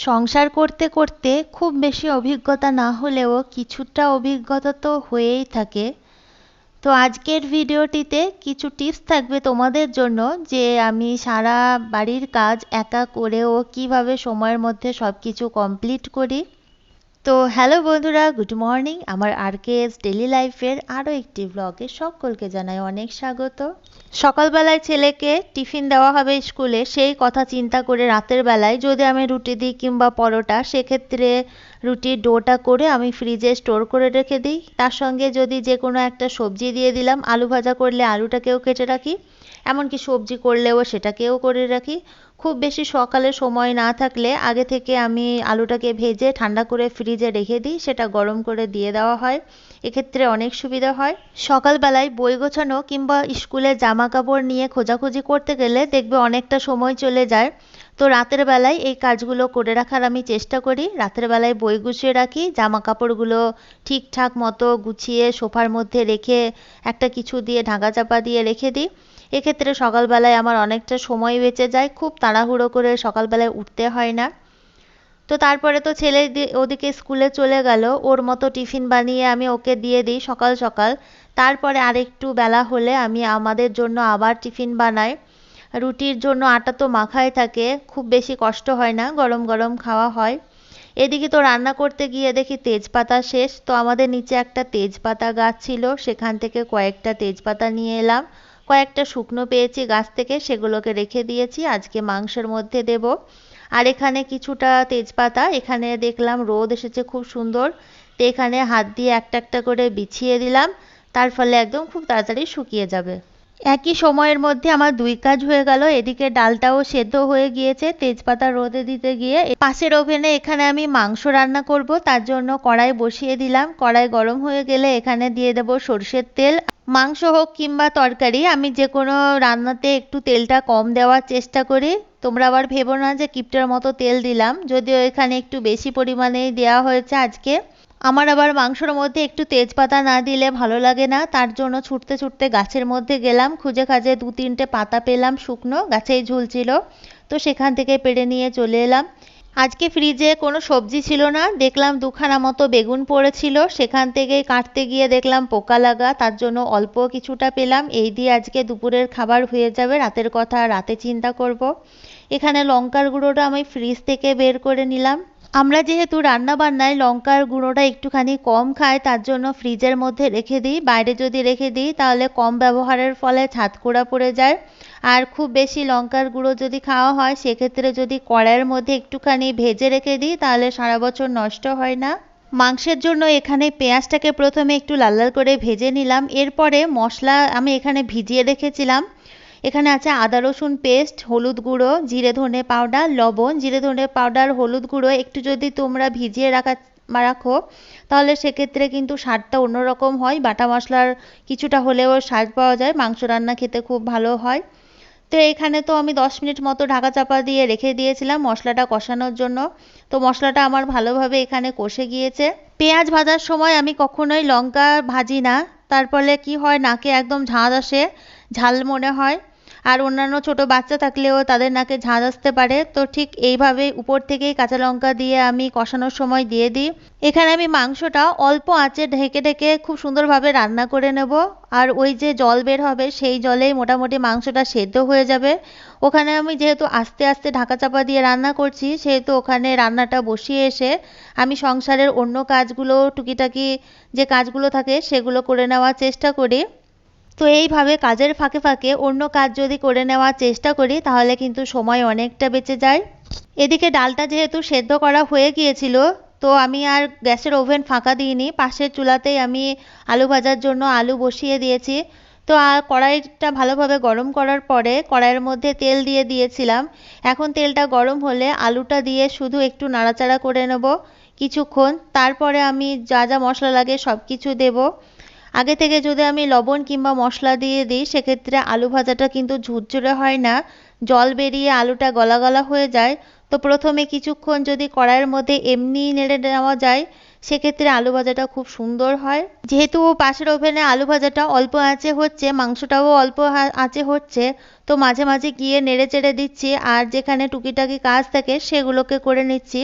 সংসার করতে করতে খুব বেশি অভিজ্ঞতা না হলেও কিছুটা অভিজ্ঞতা তো হয়েই থাকে। তো আজকের ভিডিওটিতে কিছু টিপস থাকবে তোমাদের জন্য যে আমি সারা বাড়ির কাজ একা করেও কীভাবে সময়ের মধ্যে সব কিছু কমপ্লিট করি। তো হ্যালো বন্ধুরা, গুড মর্নিং। আমার আরকেএস ডেলি লাইফের আরও একটি ব্লগে সকলকে জানাই অনেক স্বাগত। সকালবেলায় ছেলেকে টিফিন দেওয়া হবে স্কুলে, সেই কথা চিন্তা করে রাতের বেলায় যদি আমি রুটি দিই কিংবা পরোটা, সেক্ষেত্রে রুটির ডোটা করে আমি ফ্রিজে স্টোর করে রেখে দিই। তার সঙ্গে যদি যে কোনো একটা সবজি দিয়ে দিলাম, আলু ভাজা করলে আলুটাকেও কেটে রাখি। এমনকি সবজি করলেও সেটাকেও করে রাখি। খুব বেশি সকালে সময় না থাকলে আগে থেকে আমি আলুটাকে ভেজে ঠান্ডা করে ফ্রিজে রেখে দিই, সেটা গরম করে দিয়ে দেওয়া হয়। এক্ষেত্রে অনেক সুবিধা হয়। সকালবেলায় বই গোছানো কিংবা স্কুলে জামা কাপড় নিয়ে খোঁজাখুঁজি করতে গেলে দেখবে অনেকটা সময় চলে যায়। তো রাতের বেলায় এই কাজগুলো করে রাখার আমি চেষ্টা করি। রাতের বেলায় বই গুছিয়ে রাখি জামা কাপড়গুলো ঠিকঠাক মতো গুছিয়ে সোফার মধ্যে রেখে একটা কিছু দিয়ে ঢাকা চাপা দিয়ে রেখে দিই। এক্ষেত্রে সকালবেলায় আমার অনেকটা সময় বেঁচে যায়, খুব তাড়াহুড়ো করে সকালবেলায় উঠতে হয় না। তো তারপরে তো ছেলে ওদিকে স্কুলে চলে গেল, ওর মতো টিফিন বানিয়ে আমি ওকে দিয়ে দিই সকাল সকাল। তারপরে আরেকটু বেলা হলে আমি আমাদের জন্য আবার টিফিন বানাই। রুটির জন্য আটা তো মাখাই থাকে, খুব বেশি কষ্ট হয় না, গরম গরম খাওয়া হয়। এদিকে তো রান্না করতে গিয়ে দেখি তেজপাতা শেষ, তো আমাদের নিচে একটা তেজপাতা গাছ ছিল, সেখান থেকে কয়েকটা তেজপাতা নিয়ে এলাম। কয়েকটা শুকনো পেয়েছি গাছ থেকে, সেগুলোকে রেখে দিয়েছি। আজকে মাংসের মধ্যে দেব। আর এখানে কিছুটা তেজপাতা, এখানে দেখলাম রোদ এসেছে খুব সুন্দর। তো এখানে হাত দিয়ে একটা একটা করে বিছিয়ে দিলাম। তার ফলে একদম খুব তাড়াতাড়ি শুকিয়ে যাবে। একই সময়ের মধ্যে আমার দুই কাজ হয়ে গেল। এদিকে ডালটাও সেদ্ধ হয়ে গিয়েছে তেজপাতা রোদে দিতে গিয়ে। পাশের ওভেনে এখানে আমি মাংস রান্না করব। তার জন্য কড়াই বসিয়ে দিলাম। কড়াই গরম হয়ে গেলে এখানে দিয়ে দেব সর্ষের তেল মাংস হোক কিংবা তরকারি, আমি যে কোনো রান্নাতে একটু তেলটা কম দেওয়ার চেষ্টা করি। তোমরা আবার ভেবো না যে কিপটার মতো তেল দিলাম। যদিও এখানে একটু বেশি পরিমাণেই দেওয়া হয়েছে আজকে। আমার আবার মাংসর মধ্যে একটু তেজপাতা না দিলে ভালো লাগে না। তার জন্য ছুটতে ছুটতে গাছের মধ্যে গেলাম। খুঁজে খাজে দু তিনটে পাতা পেলাম শুকনো, গাছেই ঝুলছিল। তো সেখান থেকে পেড়ে নিয়ে চলে এলাম। আজকে ফ্রিজে কোনো সবজি ছিল না। দেখলাম দুখানা মতো বেগুন পড়েছিল। সেখান থেকে কাটতে গিয়ে দেখলাম পোকা লাগা। তার জন্য অল্প কিছুটা পেলাম। এই দিয়ে আজকে দুপুরের খাবার হয়ে যাবে। রাতের কথা রাতে চিন্তা করব। এখানে লঙ্কার গুঁড়োটা আমি ফ্রিজ থেকে বের করে নিলাম। আমরা যেহেতু রান্না বান্নায় লঙ্কার গুঁড়োটা একটুখানি কম খাই, তার জন্য ফ্রিজের মধ্যে রেখে দিই। বাইরে যদি রেখে দিই, তাহলে কম ব্যবহারের ফলে ছাতকোড়া পড়ে যায়। আর খুব বেশি লঙ্কার গুঁড়ো যদি খাওয়া হয়, সেক্ষেত্রে যদি কড়াইয়ের মধ্যে একটুখানি ভেজে রেখে দিই, তাহলে সারা বছর নষ্ট হয় না। মাংসের জন্য এখানে পেঁয়াজটাকে প্রথমে একটু লাল লাল করে ভেজে নিলাম। এরপরে মশলা আমি এখানে ভিজিয়ে রেখেছিলাম। এখানে আছে আদা, রসুন পেস্ট হলুদ গুঁড়ো, জিরে ধনে পাউডার লবণ। জিরে ধনে পাউডার হলুদ গুঁড়ো একটু যদি তোমরা ভিজিয়ে রাখা, রাখো, তাহলে সেক্ষেত্রে কিন্তু স্বাদটা অন্যরকম হয়। বাটা মশলার কিছুটা হলেও স্বাদ পাওয়া যায়। মাংস রান্না খেতে খুব ভালো হয়। তো এখানে তো আমি দশ মিনিট মতো ঢাকা চাপা দিয়ে রেখে দিয়েছিলাম মশলাটা কষানোর জন্য। তো মশলাটা আমার ভালোভাবে এখানে কষে গিয়েছে। পেঁয়াজ ভাজার সময় আমি কখনোই লঙ্কা ভাজি না। তার ফলে কী হয়, নাকে একদম ঝাঁজ আসে। ঝাল মনে হয়। আর অন্যান্য ছোট বাচ্চা থাকলেও তাদের নাকে ঝাঁজ আসতে পারে। তো ঠিক এইভাবে উপর থেকেই কাঁচা লঙ্কা দিয়ে আমি কষানোর সময় দিয়ে দিই। এখানে আমি মাংসটা অল্প আঁচে ঢেকে ঢেকে খুব সুন্দরভাবে রান্না করে নেব। আর ওই যে জল বের হবে, সেই জলেই মোটামুটি মাংসটা সেদ্ধ হয়ে যাবে। ওখানে আমি যেহেতু আস্তে আস্তে ঢাকা চাপা দিয়ে রান্না করছি, সেহেতু ওখানে রান্নাটা বসিয়ে এসে আমি সংসারের অন্য কাজগুলো, টুকিটাকি যে কাজগুলো থাকে, সেগুলো করে নেওয়ার চেষ্টা করি। তো এইভাবে কাজের ফাঁকে ফাঁকে অন্য কাজ যদি করে নেওয়ার চেষ্টা করি, তাহলে কিন্তু সময় অনেকটা বেঁচে যায়। এদিকে ডালটা যেহেতু সেদ্ধ করা হয়ে গিয়েছিল, তো আমি আর গ্যাসের ওভেন ফাঁকা দিইনি। পাশের চুলাতেই আমি আলু ভাজার জন্য আলু বসিয়ে দিয়েছি। তো আর কড়াইটা ভালোভাবে গরম করার পরে কড়াইয়ের মধ্যে তেল দিয়ে দিয়েছিলাম। এখন তেলটা গরম হলে আলুটা দিয়ে শুধু একটু নাড়াচাড়া করে নেব কিছুক্ষণ। তারপরে আমি যা যা মশলা লাগে সব কিছু দেবো। আগে থেকে যদি আমি লবণ কিংবা মশলা দিয়ে দিই, সেক্ষেত্রে আলু ভাজাটা কিন্তু ঝুরঝুরে হয় না। জল বেরিয়ে আলুটা গলা গলা হয়ে যায়। তো প্রথমে কিছুক্ষণ যদি কড়াইয়ের মধ্যে এমনি নেড়ে নেওয়া যায়, সেক্ষেত্রে আলু ভাজাটা খুব সুন্দর হয়। যেহেতু পাশের ওভেনে আলু ভাজাটা অল্প আঁচে হচ্ছে, মাংসটাও অল্প আঁচে হচ্ছে, তো মাঝে মাঝে গিয়ে নেড়ে চেড়ে দিচ্ছি আর যেখানে টুকিটাকি কাজ থাকে, সেগুলোকে করে নিচ্ছি।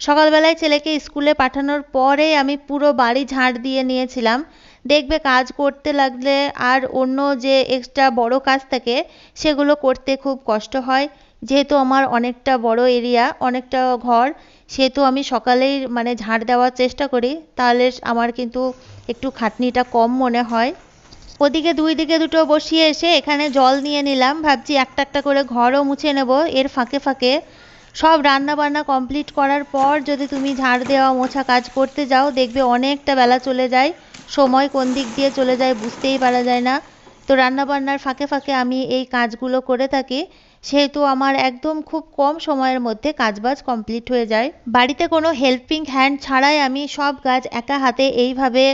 সকালবেলায় ছেলেকে স্কুলে পাঠানোর পরে আমি পুরো বাড়ি ঝাড় দিয়ে নিয়েছিলাম। দেখবে কাজ করতে লাগলে আর অন্য যে এক্সট্রা বড় কাজ থাকে, সেগুলো করতে খুব কষ্ট হয়। যেহেতু আমার অনেকটা বড় এরিয়া অনেকটা ঘর, সেহেতু আমি সকালেই মানে ঝাড় দেওয়ার চেষ্টা করি। তাহলে আমার কিন্তু একটু খাটনিটা কম মনে হয়। ওদিকে দুই দিকে দুটো বসিয়ে এসে এখানে জল নিয়ে নিলাম। ভাবছি একটা একটা করে ঘরও মুছে নেব। এর ফাঁকে ফাঁকে সব রান্না বান্না কমপ্লিট করার পর যদি তুমি ঝাড় দেওয়া মোছা কাজ করতে যাও, দেখবে অনেকটা বেলা চলে যায়। সময় কোন দিক দিয়ে চলে যায় বুঝতেই পারা যায় না। তো রান্না বান্নার ফাঁকে ফাঁকে আমি এই কাজগুলো করে থাকি। সেহেতু আমার একদম খুব কম সময়ের মধ্যে কাজবাজ কমপ্লিট হয়ে যায়। বাড়িতে কোনো হেল্পিং হ্যান্ড ছাড়াই আমি সব কাজ একা হাতে এইভাবে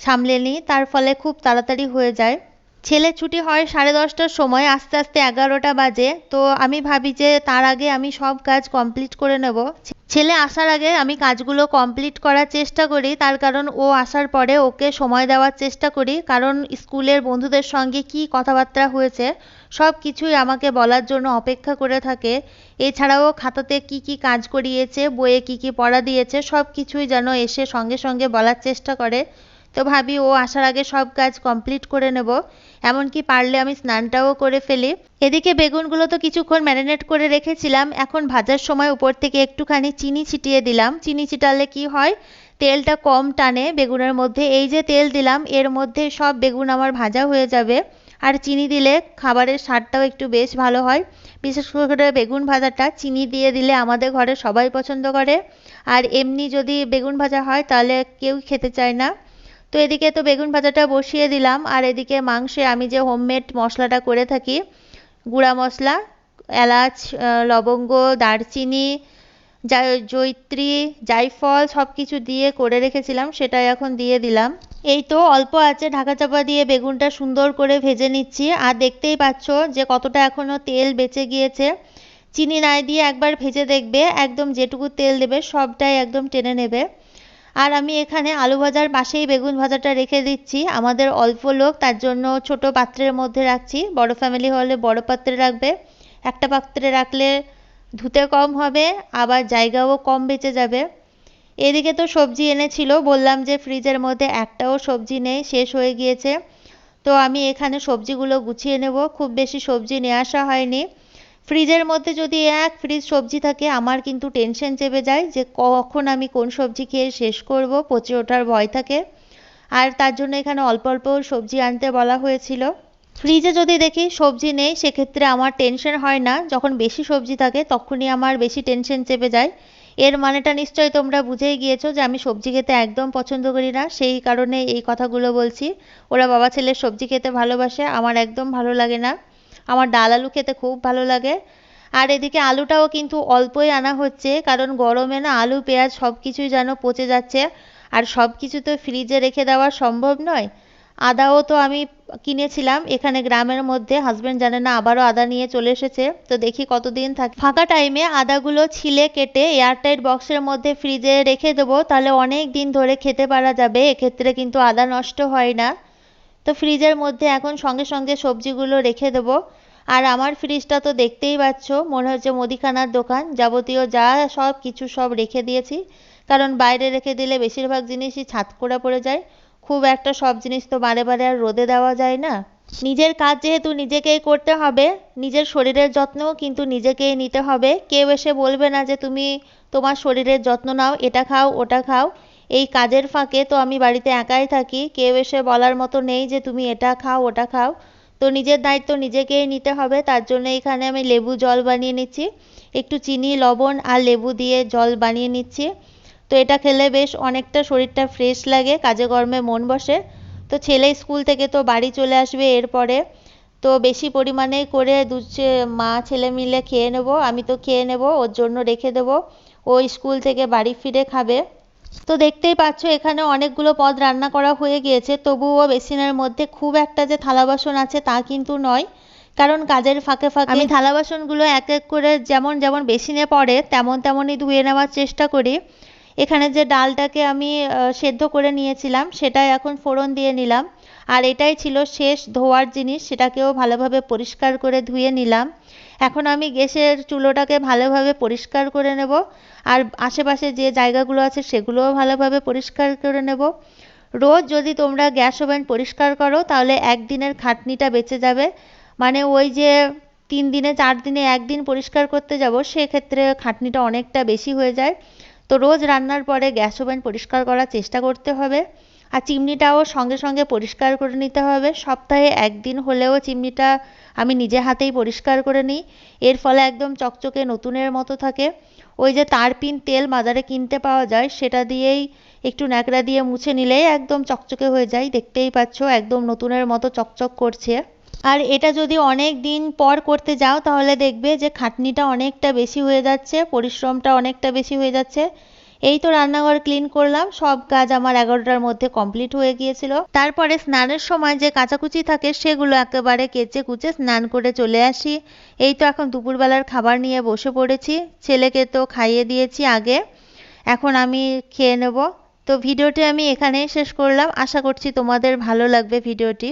সামলে নিই। তার ফলে খুব তাড়াতাড়ি হয়ে যায়। ছেলে ছুটি হয় সাড়ে দশটার সময়, আস্তে আস্তে এগারোটা বাজে। তো আমি ভাবি যে তার আগে আমি সব কাজ কমপ্লিট করে নেব। ছেলে আসার আগে আমি কাজগুলো কমপ্লিট করার চেষ্টা করি, তার কারণ ও আসার পরে ওকে সময় দেওয়ার চেষ্টা করি, কারণ স্কুলের বন্ধুদের সঙ্গে কি কথাবার্তা হয়েছে, সব কিছুই আমাকে বলার জন্য অপেক্ষা করে থাকে। এছাড়াও খাতাতে কি কি কাজ করিয়েছে, বইয়ে কি কি পড়া দিয়েছে, সব কিছুই যেন এসে সঙ্গে সঙ্গে বলার চেষ্টা করে। তো ভাবি, ও আসার আগে সব কাজ কমপ্লিট করে নেব। এমনকি পারলে আমি স্নানটাও করে ফেলি। এদিকে বেগুনগুলো তো কিছুক্ষণ ম্যারিনেট করে রেখেছিলাম। এখন ভাজার সময় উপর থেকে একটুখানি চিনি ছিটিয়ে দিলাম। চিনি ছিটালে কি হয়? তেলটা কম টানে বেগুনের মধ্যে। এই যে তেল দিলাম, এর মধ্যে সব বেগুন আমার ভাজা হয়ে যাবে। আর চিনি দিলে খাবারের স্বাদটাও একটু বেশ ভালো হয়। বিশেষ করে বেগুন ভাজাটা, চিনি দিয়ে দিলে আমাদের ঘরে সবাই পছন্দ করে। আর এমনি যদি বেগুন ভাজা হয়, তাহলে কেউ খেতে চায় না। তো এদিকে তো বেগুন ভাজাটা বসিয়ে দিলাম, আর এদিকে মাংসে আমি যে হোমমেড মশলাটা করে থাকি, গুঁড়া মশলা, এলাচ লবঙ্গ, দারচিনি জৈত্রী জায়ফল সব কিছু দিয়ে করে রেখেছিলাম সেটা এখন দিয়ে দিলাম। এই তো অল্প আছে, ঢাকা চাপা দিয়ে বেগুনটা সুন্দর করে ভেজে নিচ্ছি, আর দেখতেই পাচ্ছ যে কতটা এখনও তেল বেঁচে গিয়েছে। চিনি নাই দিয়ে একবার ভেজে দেখবে, একদম যেটুকু তেল দেবে সবটাই একদম টেনে নেবে। আর আমি এখানে আলু ভাজার পাশেই বেগুন ভাজাটা রেখে দিচ্ছি। আমাদের অল্প লোক, তার জন্য ছোট পাত্রের মধ্যে রাখছি। বড় ফ্যামিলি হলে বড় পাত্রে রাখবে। একটা পাত্রে রাখলে ধুতে কম হবে, আবার জায়গাও কম বেঁচে যাবে। এদিকে তো সবজি এনেছিল, বললাম যে ফ্রিজের মধ্যে একটাও সবজি নেই, শেষ হয়ে গিয়েছে। তো আমি এখানে সবজিগুলো গুছিয়ে নেব। খুব বেশি সবজি নিয়ে আসা হয়নি। ফ্রিজের মধ্যে যদি এক ফ্রিজ সবজি থাকে, আমার কিন্তু টেনশন চেপে যায় যে কখন আমি কোন সবজি খেয়ে শেষ করব, পচে ওঠার ভয় থাকে। আর তার জন্য এখানে অল্প অল্প সবজি আনতে বলা হয়েছিল। ফ্রিজে যদি দেখি সবজি নেই, সেক্ষেত্রে আমার টেনশন হয় না। যখন বেশি সবজি থাকে, তখনই আমার বেশি টেনশন চেপে যায়। এর মানেটা নিশ্চয়ই তোমরা বুঝেই গিয়েছো যে আমি সবজি খেতে একদম পছন্দ করি না। সেই কারণে এই কথাগুলো বলছি। ওরা বাবা ছেলের সবজি খেতে ভালোবাসে, আমার একদম ভালো লাগে না। আমার ডাল আলু খেতে খুব ভালো লাগে। আর এদিকে আলুটাও কিন্তু অল্পই আনা হচ্ছে, কারণ গরমে না আলু, পেঁয়াজ সব কিছুই যেন পচে যাচ্ছে। আর সব কিছু তো ফ্রিজে রেখে দেওয়া সম্ভব নয়। আদাও তো আমি কিনেছিলাম, এখানে গ্রামের মধ্যে হাজব্যান্ড জানে না আবারও আদা নিয়ে চলে এসেছে। তো দেখি কতদিন থাকে ফাঁকা টাইমে আদাগুলো ছিলে কেটে এয়ারটাইট বক্সের মধ্যে ফ্রিজে রেখে দেবো, তাহলে অনেক দিন ধরে খেতে পারা যাবে, এক্ষেত্রে কিন্তু আদা নষ্ট হয় না। তো ফ্রিজের মধ্যে এখন সঙ্গে সঙ্গে সবজিগুলো রেখে দেবো। আর আমার ফ্রিজটা তো দেখতেই পাচ্ছ, মনে হচ্ছে মুদিখানার দোকান, যাবতীয় যা সব, কিছু সব রেখে দিয়েছি। কারণ বাইরে রেখে দিলে বেশিরভাগ জিনিসই ছাদ করে পড়ে যায়। খুব একটা সব জিনিস তো বারে বারে আর রোদে দেওয়া যায় না। নিজের কাজ যেহেতু নিজেকেই করতে হবে, নিজের শরীরের যত্নও কিন্তু নিজেকেই নিতে হবে। কেউ এসে বলবে না যে, তুমি তোমার শরীরের যত্ন নাও, এটা খাও, ওটা খাও। এই কাজের ফাঁকে তো আমি বাড়িতে একাই থাকি। কেউ এসে বলার মতো নেই যে, তুমি এটা খাও, ওটা খাও। তো নিজের দায়িত্ব নিজেকেই নিতে হবে, তার জন্য এখানে আমি লেবু জল বানিয়ে নিচ্ছি। একটু চিনি, লবণ আর লেবু দিয়ে জল বানিয়ে নিচ্ছি। তো এটা খেলে বেশ অনেকটা শরীরটা ফ্রেশ লাগে, কাজে কর্মে মন বসে। তো ছেলে স্কুল থেকে তো বাড়ি চলে আসবে এরপরে। তো বেশি পরিমাণে করে দু মা ছেলে মিলে খেয়ে নেব, আমি তো খেয়ে নেব, ওর জন্য রেখে দেবো। ও স্কুল থেকে বাড়ি ফিরে খাবে। তো দেখতেই পাচ্ছ এখানে অনেকগুলো পদ রান্না করা হয়ে গিয়েছে। তবুও বেসিনের মধ্যে খুব একটা যে থালা বাসন আছে তা কিন্তু নয়। কারণ কাজের ফাঁকে ফাঁকে আমি থালা বাসনগুলো এক এক করে যেমন যেমন বেসিনে পড়ে তেমন তেমনই ধুয়ে নেওয়ার চেষ্টা করি। এখানে যে ডালটাকে আমি সেদ্ধ করে নিয়েছিলাম সেটাই এখন ফোড়ন দিয়ে নিলাম। আর এটাই ছিল শেষ ধোয়ার জিনিস সেটাকেও ভালোভাবে পরিষ্কার করে ধুয়ে নিলাম। এখন আমি গ্যাসের চুলোটাকে ভালোভাবে পরিষ্কার করে নেব। আর আশেপাশে যে জায়গাগুলো আছে সেগুলোও ভালোভাবে পরিষ্কার করে নেব। রোজ যদি তোমরা গ্যাস ওভেন পরিষ্কার করো, তাহলে একদিনের খাটনিটা বেঁচে যাবে। মানে ওই যে তিন দিনে, চার দিনে একদিন পরিষ্কার করতে যাব, সেক্ষেত্রে খাটনিটা অনেকটা বেশি হয়ে যায়। তো রোজ রান্নার পরে গ্যাস ওভেন পরিষ্কার করার চেষ্টা করতে হবে। আর চিমনিটাও সঙ্গে সঙ্গে পরিষ্কার করে নিতে হবে। সপ্তাহে একদিন হলেও চিমনিটা আমি নিজে হাতেই পরিষ্কার করে নিই। এর ফলে একদম চকচকে নতুনের মতো থাকে। ওই যে তারপিন তেল বাজারে কিনতে পাওয়া যায়, সেটা দিয়েই একটু ন্যাকড়া দিয়ে মুছে নিলেই একদম চকচকে হয়ে যায়। দেখতেই পাচ্ছ, একদম নতুনের মতো চকচক করছে। আর এটা যদি অনেক দিন পর করতে যাও, তাহলে দেখবে যে খাটনিটা অনেকটা বেশি হয়ে যাচ্ছে, পরিশ্রমটা অনেকটা বেশি হয়ে যাচ্ছে। এই তো রান্নাঘর ক্লিন করলাম, সব কাজ আমার এগারোটার মধ্যে কমপ্লিট হয়ে গিয়েছিল। তারপরে স্নানের সময় যে কাচাকুচি থাকে সেগুলো একেবারে কেচে কুচে স্নান করে চলে আসি। এই তো এখন দুপুরবেলার খাবার নিয়ে বসে পড়েছি, ছেলেকে তো খাইয়ে দিয়েছি আগে, এখন আমি খেয়ে নেব। তো ভিডিওটি আমি এখানেই শেষ করলাম, আশা করছি তোমাদের ভালো লাগবে ভিডিওটি।